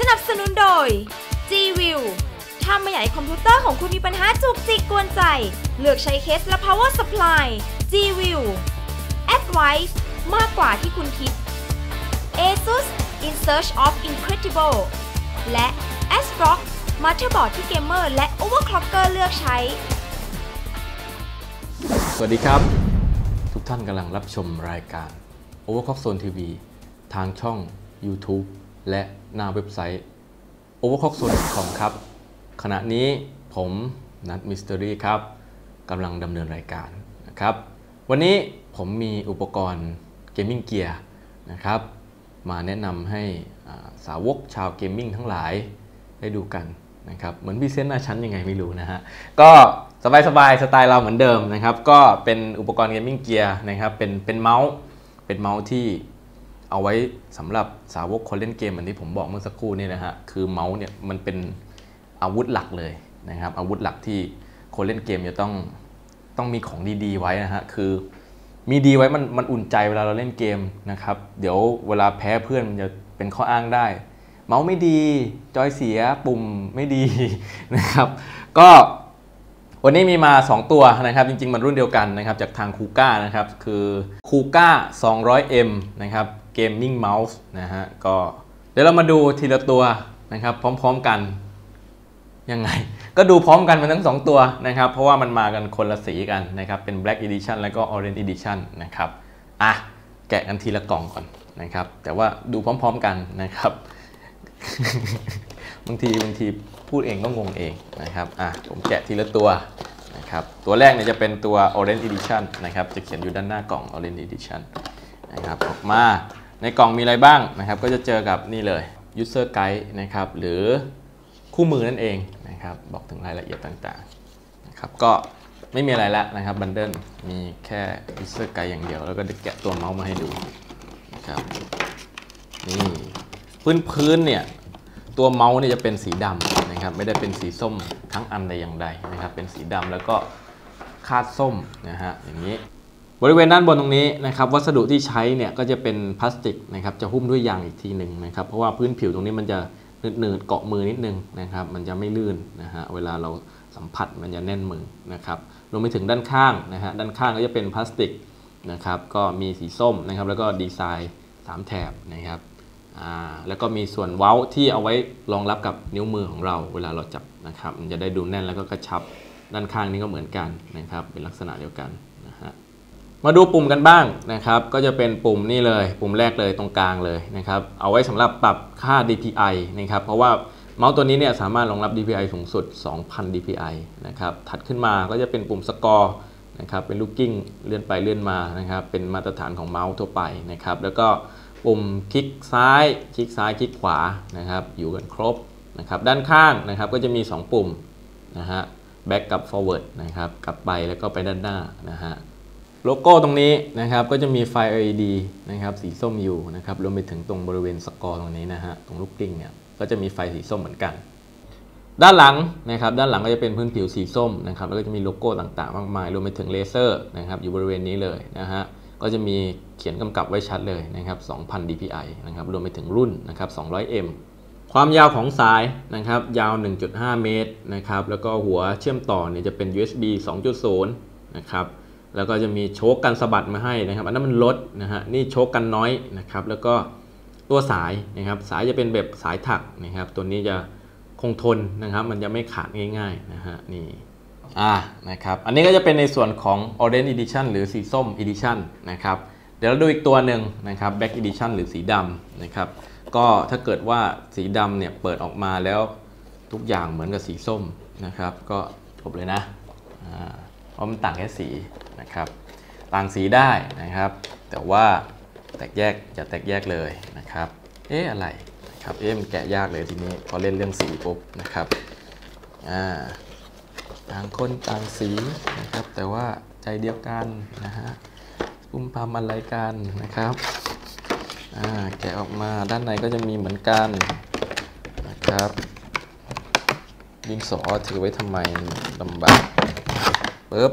สนับสนุนโดย G-View ถ้าไม่อยากให้คอมพิวเตอร์ของคุณมีปัญหาจุกจิกกวนใจ เลือกใช้เคสและ power supply G-View Advice มากกว่าที่คุณคิด ASUS In Search of Incredible และ ASRock มาเตอร์บอร์ดที่เกมเมอร์และ overclocker เลือกใช้ สวัสดีครับ ทุกท่านกำลังรับชมรายการ Overclock Zone TV ทางช่อง YouTube และหน้าเว็บไซต์ overclockzone.com ครับ ขณะนี้ผมนัทมิสเตอรี่ครับกำลังดำเนินรายการนะครับ วันนี้ผมมีอุปกรณ์เกมมิ่งเกียร์นะครับ มาแนะนำให้สาวกชาวเกมมิ่งทั้งหลายได้ดูกันนะครับ เหมือนพรีเซนหน้าชั้นยังไงไม่รู้นะฮะ ก็สบายๆสไตล์เราเหมือนเดิมนะครับ ก็เป็นอุปกรณ์เกมมิ่งเกียร์นะครับ เป็นเป็นเมาส์ เป็นเมาส์ที่ เอาไว้สำหรับสาวกคนเล่นเกมเหมือนที่ผมบอกเมื่อสักครู่นี่นะฮะคือเมาส์เนี่ยมันเป็นอาวุธหลักเลยนะครับอาวุธหลักที่คนเล่นเกมจะต้องต้องมีของดีๆไว้นะฮะคือมีดีไว้มันมันอุ่นใจเวลาเราเล่นเกมนะครับเดี๋ยวเวลาแพ้เพื่อนมันจะเป็นข้ออ้างได้ เมาส์ไม่ดีจอยเสียปุ่มไม่ดีนะครับ ก็วันนี้มีมา 2 ตัวนะครับจริง ๆ มันรุ่นเดียวกันนะครับจากทางคูก้านะครับคือคูก้า 200M นะครับ เกมมิ่งเมาส์นะฮะก็เดี๋ยวเรามาดูทีละตัวนะครับพร้อมๆกันยังไง ก็ดูพร้อมกันมันทั้ง 2 ตัวนะครับ เพราะว่ามันมากันคนละสีกันนะครับ เป็น Black Edition แล้วก็ Orange Edition นะครับอะแกะกันทีละกล่องก่อนนะครับ แต่ว่าดูพร้อมๆกันนะครับ บางทีบางทีพูดเองก็งงเองนะครับอะผมแกะทีละตัวนะครับตัวแรกเนี่ยจะเป็นตัว Orange Edition นะครับ จะเขียนอยู่ด้านหน้ากล่อง Orange Edition นะครับออกมา ในกล่องมีอะไรบ้างนะครับ ก็จะเจอกับนี่เลย User Guide นะครับ หรือคู่มือนั่นเองนะครับ บอกถึงรายละเอียดต่างๆนะครับ ก็ไม่มีอะไรแล้วนะครับบันเดิลมีแค่ user guide อย่างเดียว แล้วก็จะแกะตัวเมาส์มาให้ดูนะครับ นี่พื้นพื้นเนี่ย ตัวเมาส์เนี่ยจะเป็นสีดำนะครับ ไม่ได้เป็นสีส้มทั้งอันใดอย่างใดนะครับ เป็นสีดำแล้วก็คาดส้มนะฮะอย่างนี้ บริเวณด้านบนตรงนี้นะครับวัสดุที่ใช้เนี่ยก็จะเป็นพลาสติกนะครับจะหุ้มด้วยยางอีกทีหนึ่งนะครับเพราะว่าพื้นผิวตรงนี้มันจะหนืดๆเกาะมือนิดนึงนะครับมันจะไม่ลื่นนะฮะเวลาเราสัมผัสมันจะแน่นมือนะครับรวมไปถึงด้านข้างนะฮะด้านข้างก็จะเป็นพลาสติกนะครับก็มีสีส้มนะครับแล้วก็ดีไซน์สามแถบนะครับอ่าแล้วก็มีส่วนเว้าที่เอาไว้รองรับกับนิ้วมือของเราเวลาเราจับนะครับมันจะได้ดูแน่นแล้วก็กระชับด้านข้างนี้ก็เหมือนกันนะครับเป็นลักษณะเดียวกัน มาดูปุ่มกันบ้างนะครับ ก็จะเป็นปุ่มนี่เลย ปุ่มแรกเลยตรงกลางเลยนะครับ เอาไว้สำหรับปรับค่า DPI นะครับ เพราะว่าเมาส์ตัวนี้เนี่ยสามารถรองรับ DPI สูงสุด 2,000 DPI นะครับ ถัดขึ้นมาก็จะเป็นปุ่มสกอร์นะครับ เป็นลูกกิ้งเลื่อนไปเลื่อนมานะครับ เป็นมาตรฐานของเมาส์ทั่วไปนะครับ แล้วก็ปุ่มคลิกซ้าย คลิกซ้าย คลิกขวานะครับ อยู่กันครบนะครับ ด้านข้างนะครับก็จะมี 2 ปุ่มนะฮะ back กับ forward นะครับ กลับไปแล้วก็ไปด้านหน้านะฮะ โลโก้ตรงนี้นะครับก็จะมีไฟ LED นะครับสีส้มอยู่นะครับรวมไปถึงตรงบริเวณสกอร์ตรงนี้นะฮะตรงลูกกลิ้งเนี่ยก็จะมีไฟสีส้มเหมือนกัน ด้านหลังนะครับด้านหลังก็จะเป็นพื้นผิวสีส้มนะครับแล้วก็จะมีโลโก้ต่างๆ มากมายรวมไปถึงเลเซอร์นะครับอยู่บริเวณนี้เลยนะฮะก็จะมีเขียนกำกับไว้ชัดเลยนะครับ2,000 dpi นะครับรวมไปถึงรุ่นนะครับ 200m ความยาวของสายนะครับยาว 1.5 เมตรนะครับแล้วก็หัวเชื่อมต่อเนี่ยจะเป็น USB 2.0 นะครับ แล้วก็จะมีโชคกันสะบัดมาให้นะครับ อันนั้นมันลดนะฮะนี่โชคกันน้อยนะครับ แล้วก็ตัวสายนะครับ สายจะเป็นแบบสายถักนะครับ ตัวนี้จะคงทนนะครับ มันจะไม่ขาดง่ายๆนะฮะนี่อ่านะครับ อันนี้ก็จะเป็นในส่วนของ Orange Edition หรือสีส้ม Edition นะครับ เดี๋ยวเราดูอีกตัวหนึ่งนะครับ Black Edition หรือสีดำนะครับ ก็ถ้าเกิดว่าสีดำเนี่ยเปิดออกมาแล้วทุกอย่างเหมือนกับสีส้มนะครับ ก็จบเลยนะอ่า ราะมันต่างแค่สีนะครับ ต่างสีได้นะครับ แต่ว่าแตกแยกจะแตกแยกเลยนะครับ เอ๊ะอะไรนะครับเอ๊ะมันแกะยากเลยทีนี้พอเล่นเรื่องสีปุ๊บนะครับอ่าต่างคนต่างสีนะครับ แต่ว่าใจเดียวกันนะฮะพุ่มพำอะไรกันนะครับอ่าแกะออกมาด้านในก็จะมีเหมือนกันนะครับดินสอถือไว้ทำไมลำบาก ปึ๊บ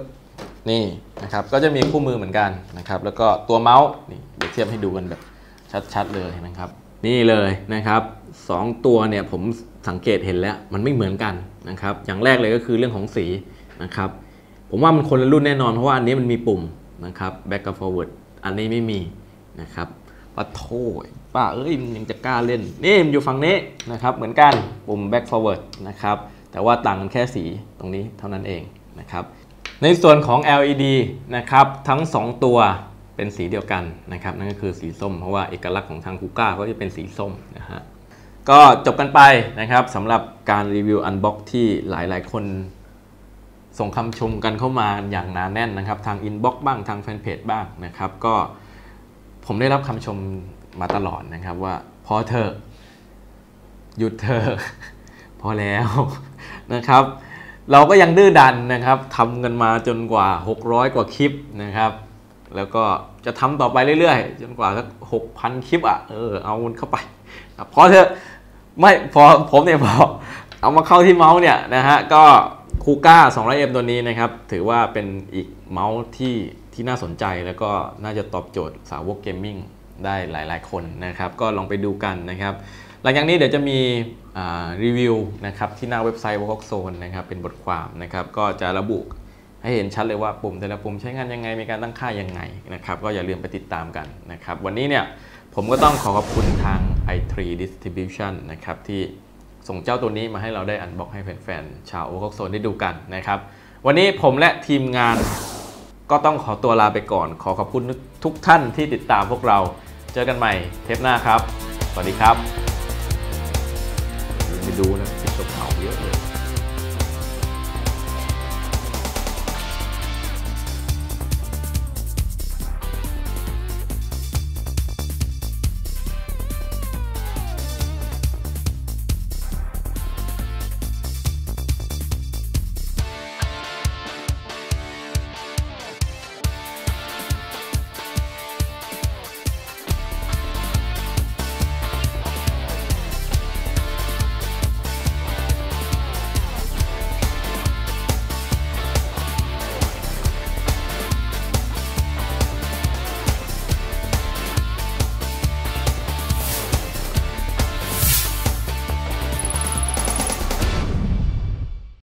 นี่นะครับก็จะมีคู่มือเหมือนกันนะครับแล้วก็ตัวเมาส์นี่เดี๋ยวเทียบให้ดูกันแบบชัดๆเลยนะครับ นี่เลยนะครับสองตัวเนี่ยผมสังเกตเห็นแล้วมันไม่เหมือนกันนะครับอย่างแรกเลยก็คือเรื่องของสีนะครับผมว่ามันคนละรุ่นแน่นอนเพราะว่าอันนี้มันมีปุ่มนะครับ back กับ forward อันนี้ไม่มีนะครับปะโทป้าเอ้ยยังจะกล้าเล่นนี่มันอยู่ฝั่งนี้นะครับเหมือนกันปุ่ม back forward นะครับแต่ว่าต่างกันแค่สีตรงนี้เท่านั้นเองนะครับ ในส่วนของ LED นะครับทั้ง 2 ตัวเป็นสีเดียวกันนะครับนั่นก็คือสีส้มเพราะว่าเอกลักษณ์ของทางคูก้าก็จะเป็นสีส้มนะฮะก็จบกันไปนะครับสำหรับการรีวิวอันบ็อกที่หลายๆ คนส่งคำชมกันเข้ามาอย่างหนาแน่นนะครับ ทางอินบ็อกบ้างทางแฟนเพจบ้างนะครับ ก็ผมได้รับคำชมมาตลอดนะครับว่าพอเถอะหยุดเถอะพอแล้วนะครับ เราก็ยังดื้อดันนะครับทำกันมาจนกว่า 600 กว่าคลิปนะครับ แล้วก็จะทำต่อไปเรื่อยๆ จนกว่าสัก6,000 คลิปอะเออเอามันเข้าไปพอเถอะไม่พอผมเนี่ยพอเอามาเข้าที่เมาส์เนี่ยนะฮะก็คูก้า 200M ตัวนี้นะครับ ถือว่าเป็นอีกเมาส์ที่ที่น่าสนใจแล้วก็น่าจะตอบโจทย์สาวกเกมมิ่งได้หลาย ๆ คนนะครับ ก็ลองไปดูกันนะครับ หลังจากนี้เดี๋ยวจะมีรีวิวนะครับที่หน้าเว็บไซต์ Work Zone นะครับเป็นบทความนะครับก็จะระบุให้เห็นชัดเลยว่าปุ่มแต่ละปุ่มใช้งานยังไงมีการตั้งค่ายังไงนะครับก็อย่าลืมไปติดตามกันนะครับวันนี้เนี่ยผมก็ต้องขอขอบคุณทาง i3 Distribution นะครับที่ส่งเจ้าตัวนี้มาให้เราได้อันบ็อกให้แฟนๆชาว Work Zone ได้ดูกันนะครับวันนี้ผมและทีมงานก็ต้องขอตัวลาไปก่อน ขอขอบคุณทุกท่านที่ติดตามพวกเรา เจอกันใหม่เทปหน้าครับ สวัสดีครับ ดูนะติดตกเขาเยอะเลย